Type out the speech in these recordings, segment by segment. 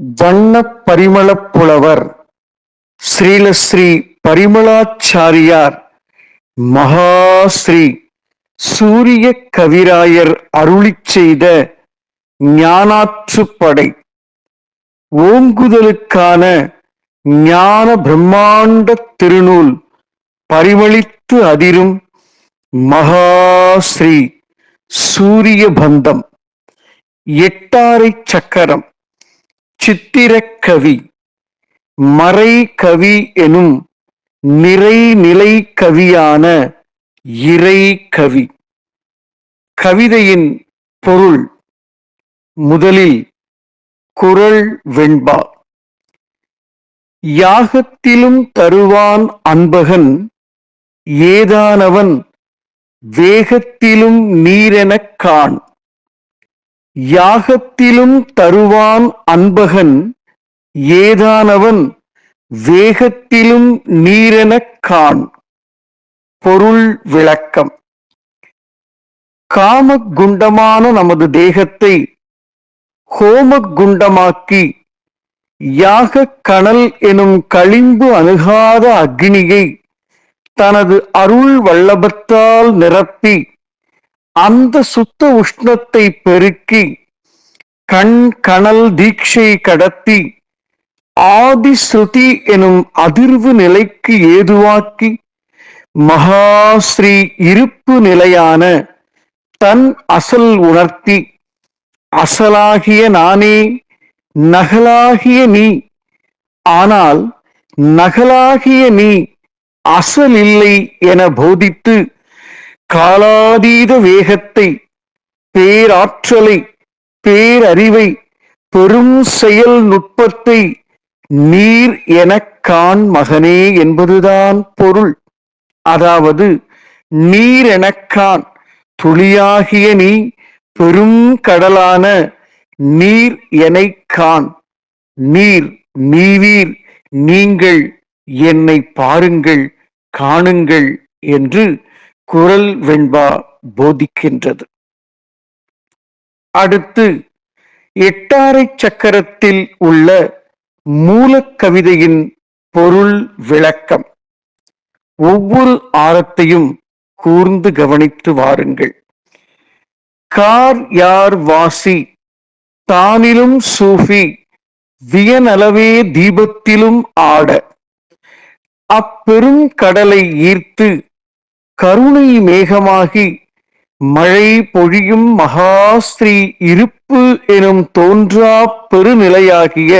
வண்ண பரிமளப் புலவர் ஸ்ரீலஸ்ரீ பரிமளாச்சாரியார் மகாஸ்ரீ சூரிய கவிராயர் அருளிச் செய்த ஞானாற்றுப்படை. ஓங்குதலுக்கான ஞான பிரம்மாண்ட திருநூல் பரிமளித்து அதிரும் மகாஸ்ரீ சூரிய பந்தம் எட்டாரை சக்கரம் சித்திரக்கவி மறை கவி எனும் நிறைநிலை கவியான இறை கவி கவிதையின் பொருள் முதலில் குரல் வெண்பா. யாகத்திலும் தருவான் அன்பகன் ஏதானவன் வேகத்திலும் நீரெனக் காண். யாகத்திலும் தருவான் அன்பகன் ஏதானவன் வேகத்திலும் நீரெனக் காண். பொருள் விளக்கம். காமகுண்டமான நமது தேகத்தை ஹோம குண்டமாக்கி யாக கணல் எனும் களிம்பு அணுகாத அக்னியை தனது அருள் வல்லபத்தால் நிரப்பி அந்த சுத்த உஷ்ணத்தை பெருக்கி கண் கணல் தீட்சை கடத்தி ஆதி ஸ்ருதி எனும் அதிர்வு நிலைக்கு ஏதுவாக்கி மகாஸ்ரீ இருப்பு நிலையான தன் அசல் உணர்த்தி அசலாகிய நானே நகலாகிய நீ ஆனால் நகலாகிய நீ அசல் இல்லை என போதித்து காலாதீத வேகத்தை பேராற்றலை பேரறிவை பெரும் செயல் நுட்பத்தை நீர் எனக் காண் மகனே என்பதுதான் பொருள். அதாவது நீர் எனக்கான் துளியாகிய நீ பெரும் கடலான நீர் எனைக் காண். நீர் நீவீர் நீங்கள் என்னை பாருங்கள் காணுங்கள் என்று குரல் வெண்பா போதிக்கின்றது. அடுத்து எட்டாரை சக்கரத்தில் உள்ள மூலக்கவிதையின் பொருள் விளக்கம். ஒவ்வொரு ஆரத்தையும் கூர்ந்து கவனித்து வாருங்கள். கார் யார் வாசி தானிலும் சூஃபி வியனளவே தீபத்திலும் ஆட. அப்பெரும் கடலை ஈர்த்து கருணை மேகமாகி மழை பொழியும் மகாஸ்ரீ இருப்பு எனும் தோன்றா பெருநிலையாகிய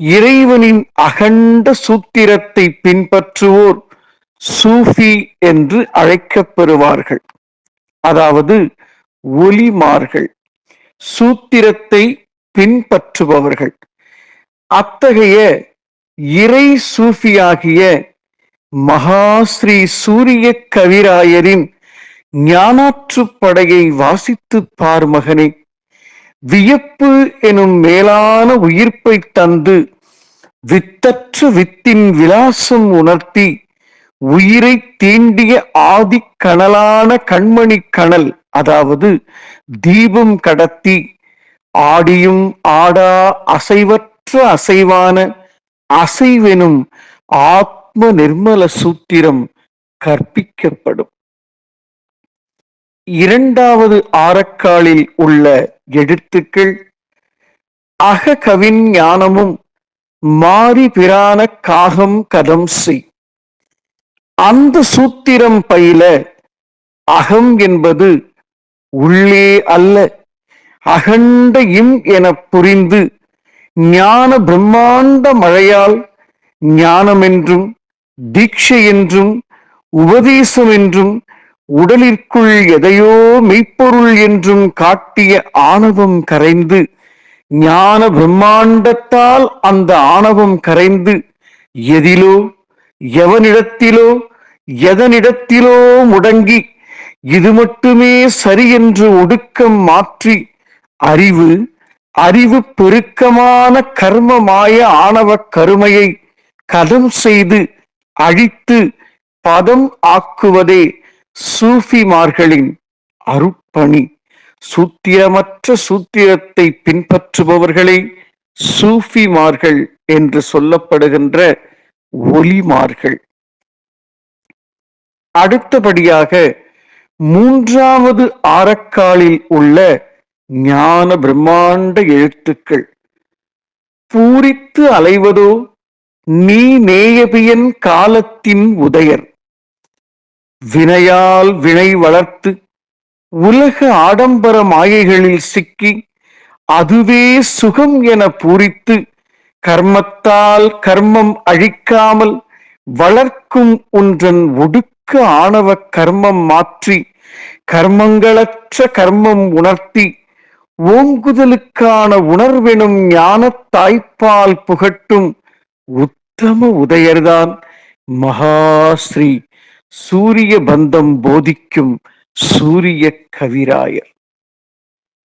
இறைவனின் அகண்ட சூத்திரத்தை பின்பற்றுவோர் சூஃபி என்று அழைக்கப்பெறுவார்கள். அதாவது ஒலிமார்கள். சூத்திரத்தை பின்பற்றுபவர்கள். அத்தகைய இறை சூஃபியாகிய மகாஸ்ரீ சூரிய கவிராயரின் ஞானாற்றுப் படையை வாசித்து பார் மகனே. வியப்பு எனும் மேலான உயிர்ப்பை தந்து வித்தற்று வித்தின் விலாசம் உணர்த்தி உயிரை தீண்டிய ஆதி கனலான கண்மணி கணல் அதாவது தீபம் கடத்தி ஆடியும் ஆடா அசைவற்ற அசைவான அசைவெனும் ஆத்ம நிர்மல சூத்திரம் கற்பிக்கப்படும். இரண்டாவது ஆரக்காலில் உள்ள எழுத்துக்கள் அககவின் ஞானமும் மாறி பிரான காகம் கதம் செய். அந்த சூத்திரம் பயில அகம் என்பது உள்ளே அல்ல. அகண்ட இம் என புரிந்து ஞான பிரம்மாண்ட மழையால் ஞானம் என்றும் தீட்சை என்றும் உபதேசம் என்றும் உடலிற்குள் எதையோ மெய்ப்பொருள் என்றும் காட்டிய ஆணவம் கரைந்து ஞான பிரம்மாண்டத்தால் அந்த ஆணவம் கரைந்து எதிலோ எவனிடத்திலோ எதனிடத்திலோ முடங்கி இது மட்டுமே சரி என்று ஒடுக்கம் மாற்றி அறிவு அறிவு பெருக்கமான கர்மமாய ஆணவ கருமையை கதம் செய்து அழித்து பதம் ஆக்குவதே சூஃபிமார்களின் அருப்பணி. சூத்திரமற்ற சூத்திரத்தை பின்பற்றுபவர்களை சூஃபிமார்கள் என்று சொல்லப்படுகின்ற ஒலிமார்கள் அடுத்தபடியாக மூன்றாவது ஆரக்காலில் உள்ள ஞான பிரம்மாண்ட எழுத்துக்கள். பூரித்து அலைவதோ நீ நேயபியன் காலத்தின் உதயர். வினையால் வினை வளர்த்து உலக ஆடம்பர மாயைகளில் சிக்கி அதுவே சுகம் என பூரித்து கர்மத்தால் கர்மம் அழிக்காமல் வளர்க்கும் ஒன்றன் ஒடுக்க ஆணவ கர்மம் மாற்றி கர்மங்களற்ற கர்மம் உணர்த்தி ஓங்குதலுக்கான உணர்வெனும் ஞான தாய்ப்பால் புகட்டும் உத்தம உதயர்தான் மகாஸ்ரீ சூரிய பந்தம் போதிக்கும் சூரிய கவிராயர்.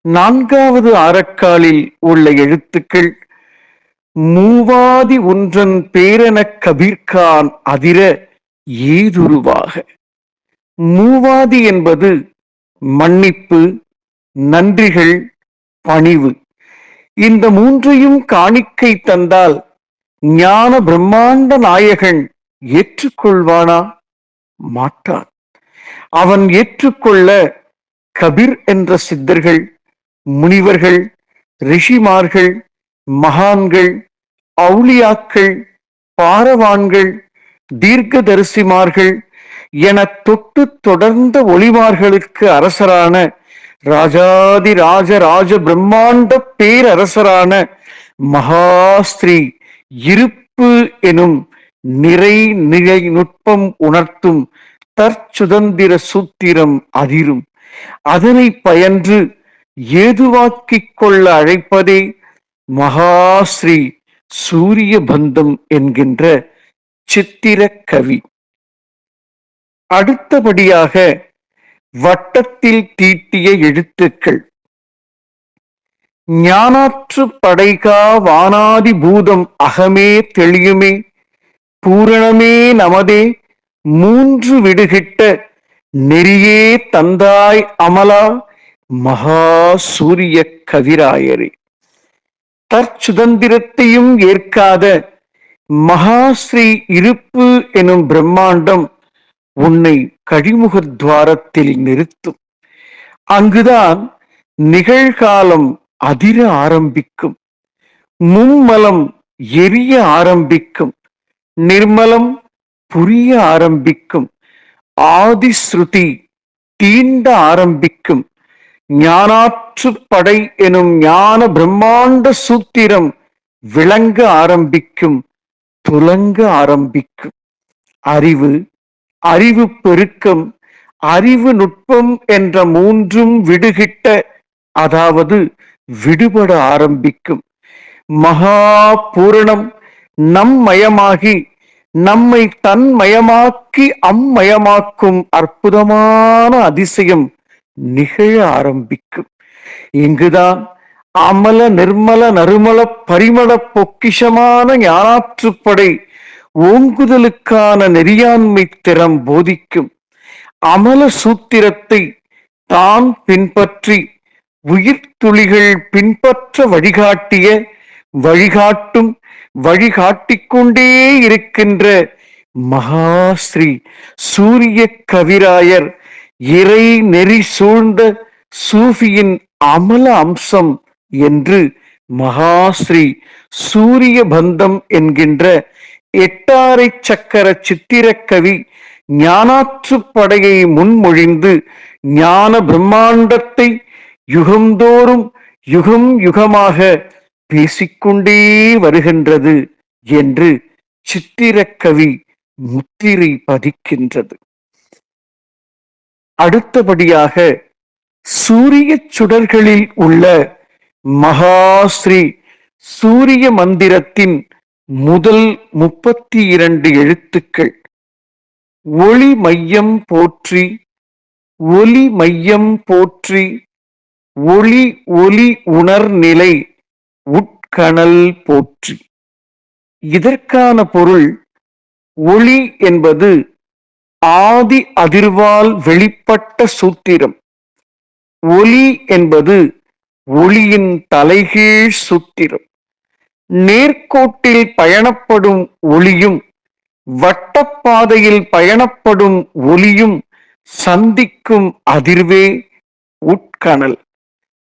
நான்காவது ஆரக்காலில் உள்ள எழுத்துக்கள் மூவாதி ஒன்றன் பேரன கபீர்கான் அதிர ஏதுருவாக. மூவாதி என்பது மன்னிப்பு நன்றிகள் பணிவு. இந்த மூன்றையும் காணிக்கை தந்தால் ஞான பிரம்மாண்ட நாயகன் ஏற்றுக்கொள்வானா? மாட்டான் அவன் ஏற்றுக்கொள்ள கபிர் என்ற சித்தர்கள் முனிவர்கள் ரிஷிமார்கள் மகான்கள் அவுளியாக்கள் பாரவான்கள் தீர்க்கதரிசிமார்கள் என தொட்டு தொடர்ந்த ஒளிமார்களுக்கு அரசரான ராஜாதி ராஜ ராஜ பிரம்மாண்ட பேரரசரான மகாஸ்திரீ இருப்பு எனும் நிறை நிலை நுட்பம் உணர்த்தும் தற்சுதந்திர சூத்திரம் அதிரும். அதனை பயன்று ஏதுவாக்கிக் கொள்ள அழைப்பதே மகாஸ்ரீ சூரிய பந்தம் என்கின்ற சித்திர கவி. அடுத்தபடியாக வட்டத்தில் தீட்டிய எழுத்துக்கள். ஞானாற்று படைகா வானாதி பூதம் அகமே தெளியுமே பூரணமே நமதே. மூன்று விடுகிட்ட நெறியே தந்தாய் அமலா மகா சூரிய கவிராயரே தற்சுதந்திரத்தையும் ஏற்காத மகாஸ்ரீ இருப்பு எனும் பிரம்மாண்டம் உன்னை கழிமுகத்வாரத்தில் நிறுத்தும். அங்குதான் நிகழ்காலம் அதிர ஆரம்பிக்கும். மும்மலம் எரிய ஆரம்பிக்கும். நிர்மலம் புரிய ஆரம்பிக்கும். ஆதிஸ்ருதி தீண்ட ஆரம்பிக்கும். ஞானாற்று படை எனும் ஞான பிரம்மாண்ட சூத்திரம் விளங்க ஆரம்பிக்கும் துலங்க ஆரம்பிக்கும். அறிவு அறிவு பெருக்கம் அறிவு நுட்பம் என்ற மூன்றும் விடுகிட்ட அதாவது விடுபட ஆரம்பிக்கும். மகா பூரணம் நம்மயமாகி நம்மை தன்மயமாக்கி அம்மயமாக்கும் அற்புதமான அதிசயம் நிகழ ஆரம்பிக்கும். இங்குதான் அமல நிர்மல நறுமல பரிமள பொக்கிஷமான ஞானாற்றுப்படை ஓங்குதலுக்கான நெறியாண்மை திறம் போதிக்கும். அமல சூத்திரத்தை தான் பின்பற்றி உயிர் துளிகள் பின்பற்ற வழிகாட்டிய வழிகாட்டும் வழிகாட்டிக்கொண்டே இருக்கின்ற மகாஸ்ரீ சூரிய கவிராயர் இறை நெறி சூழ்ந்த சூஃபியின் அமல அம்சம் என்று மகாஸ்ரீ சூரிய பந்தம் என்கின்ற எட்டாரை சக்கர சித்திரக்கவி ஞானாற்று படையை முன்மொழிந்து ஞான பிரம்மாண்டத்தை யுகந்தோறும் யுகம் யுகமாக பேசிக்கொண்டே வருகின்றது என்று சித்திரக்கவி முத்திரை பதிக்கின்றது. அடுத்தபடியாக சூரிய சுடர்களில் உள்ள மகாஸ்ரீ சூரிய மந்திரத்தின் முதல் முப்பத்தி இரண்டு எழுத்துக்கள். ஒளி மையம் போற்றி ஒலி மையம் போற்றி ஒளி ஒலி உணர்நிலை உட்கணல் போற்றி. இதற்கான பொருள் ஒளி என்பது ஆதி அதிர்வால் வெளிப்பட்ட சூத்திரம். ஒலி என்பது ஒளியின் தலைகீழ் சூத்திரம். நேர்கோட்டில் பயணப்படும் ஒளியும் வட்டப்பாதையில் பயணப்படும் ஒளியும் சந்திக்கும் அதிர்வே உட்கணல்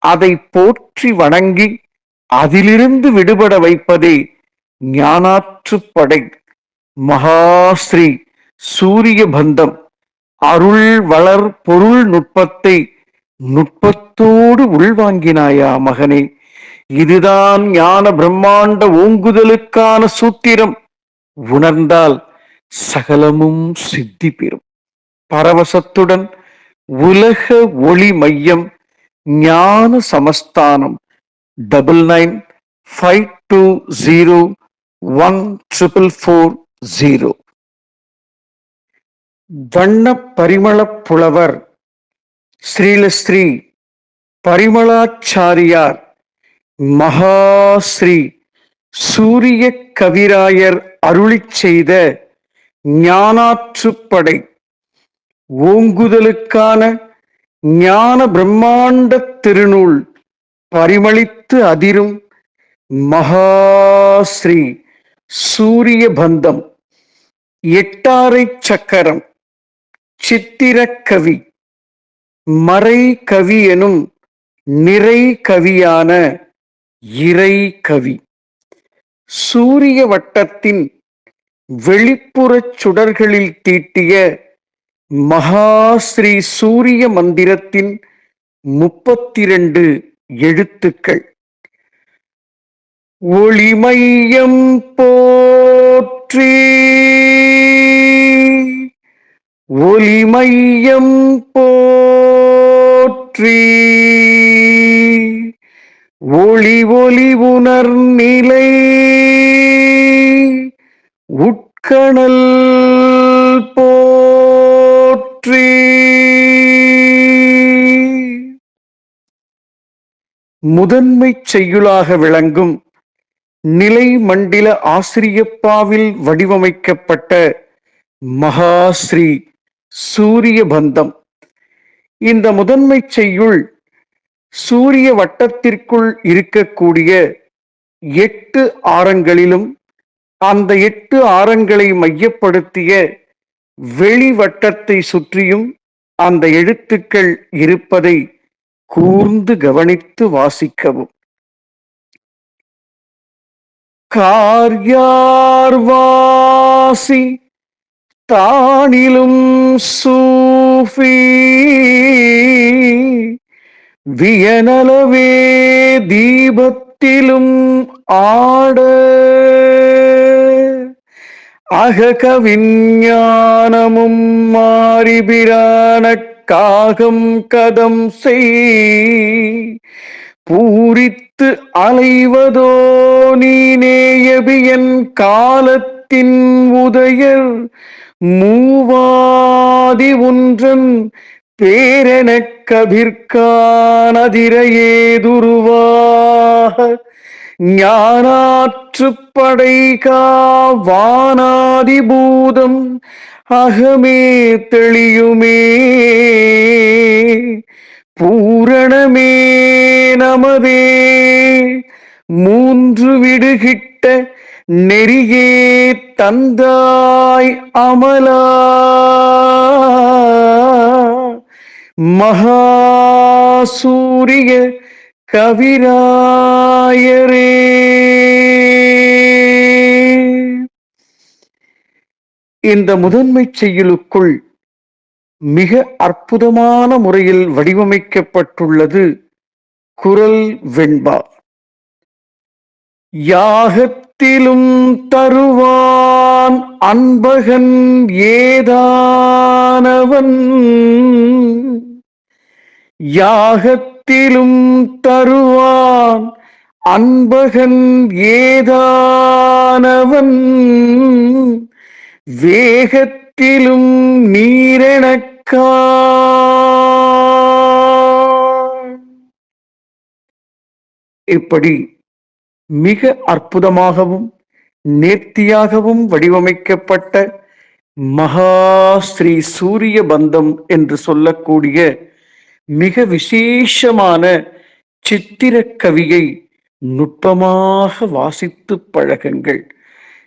அதை போற்றி வணங்கி அதிலிருந்து விடுபட வைப்பதே ஞானாற்றுப்படை மகாஸ்ரீ சூரிய பந்தம். அருள் வளர் பொருள் நுட்பத்தை நுட்பத்தோடு உள்வாங்கினாயா மகனே. இதுதான் ஞான பிரம்மாண்ட ஓங்குதலுக்கான சூத்திரம். உணர்ந்தால் சகலமும் சித்தி பெறும். பரவசத்துடன் உலக ஒளி மையம் ஞான சமஸ்தானம். Double nine five two zero one triple four zero வண்ண பரிமள புலவர் ஸ்ரீலஸ்ரீ பரிமளாச்சாரியார் மகாஸ்ரீ சூரிய கவிராயர் அருளிச் செய்த ஞானாற்றுப்படை ஓங்குதலுக்கான ஞான பிரம்மாண்ட திருநூல் பரிமளித்து அதிரும் மகாஸ்ரீ சூரிய பந்தம் எட்டாரை சக்கரம் சித்திரக்கவி மறை கவி எனும் நிறை கவியான இறை கவி சூரிய வட்டத்தின் வெளிப்புறச் சுடர்களில் தீட்டிய மகாஸ்ரீ சூரிய மந்திரத்தின் முப்பத்தி இரண்டு எழுத்துக்கள். ஒளிமையம் போற்றி. ஒளிமையம் போற்றி. ஒளி ஒளி உணர் நிலை. உட்கணல் போற்றி. முதன்மை செய்யுளாக விளங்கும் நிலை மண்டில ஆசிரியப்பாவில் வடிவமைக்கப்பட்ட மகாஸ்ரீ சூரிய பந்தம் இந்த முதன்மை செய்யுள் சூரிய வட்டத்திற்குள் இருக்கக்கூடிய எட்டு ஆரங்களிலும் அந்த எட்டு ஆரங்களை மையப்படுத்திய வெளி வட்டத்தை சுற்றியும் அந்த எழுத்துக்கள் இருப்பதை கூர்ந்து கவனித்து வாசிக்கவும். கார்யார்வாசி தானிலும் சூஃபி. வியனலவே தீபத்திலும் ஆட. அகக விஞ்ஞானமும் மாறிபிரான காகம் கதம் செய். பூரித்து அலைவதோ நீ நேயபியன் காலத்தின் உதயர். மூவாதி ஒன்றன் பேரெனக் கபிர்கானதிரையேதுருவாக. ஞானாற்று படைகா வானாதிபூதம் அகமே தெளியுமே. பூரணமே நமதே. மூன்று விடுகிட்ட நெறியே தந்தாய் அமலா. மகாசூரிய கவிராயரே. இந்த முதன்மை செயலுக்குள் மிக அற்புதமான முறையில் வடிவமைக்கப்பட்டுள்ளது குரல் வெண்பா. யாகத்திலும் தருவான் அன்பகன் ஏதானவன். யாகத்திலும் தருவான் அன்பகன் ஏதானவன். வேகத்திலும் நீரெனக்கா. இப்படி மிக அற்புதமாகவும் நேர்த்தியாகவும் வடிவமைக்கப்பட்ட மகா ஸ்ரீ சூரிய பந்தம் என்று சொல்லக்கூடிய மிக விசேஷமான சித்திர கவியை நுட்பமாக வாசித்து பழகுங்கள்.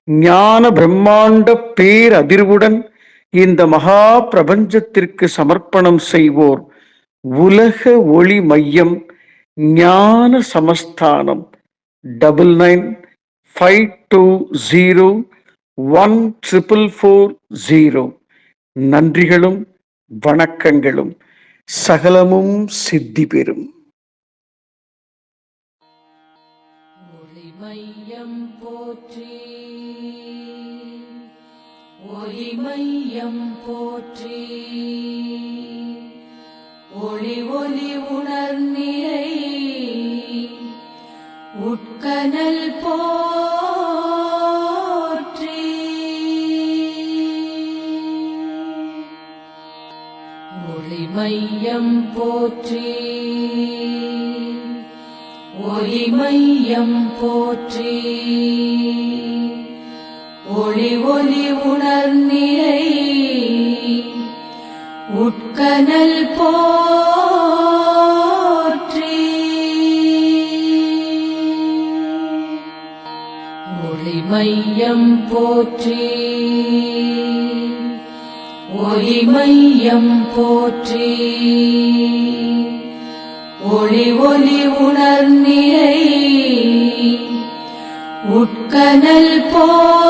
ஞான பிரம்மாண்ட பேரதிர்வுடன் இந்த மகா பிரபஞ்சத்திற்கு சமர்ப்பணம் செய்வோர். உலக ஒளி மையம் ஞான சமஸ்தானம். Double nine five two zero one triple four zero. நன்றிகளும் வணக்கங்களும். சகலமும் சித்தி பெறும் ஒளிமையம் போற்றி. ஒளி ஒளி ஒளிமையம் போற்றி. ஒளிமையம் போற்றி. ஒளி ஒளி உணர்நிலை. உட்கனல் போ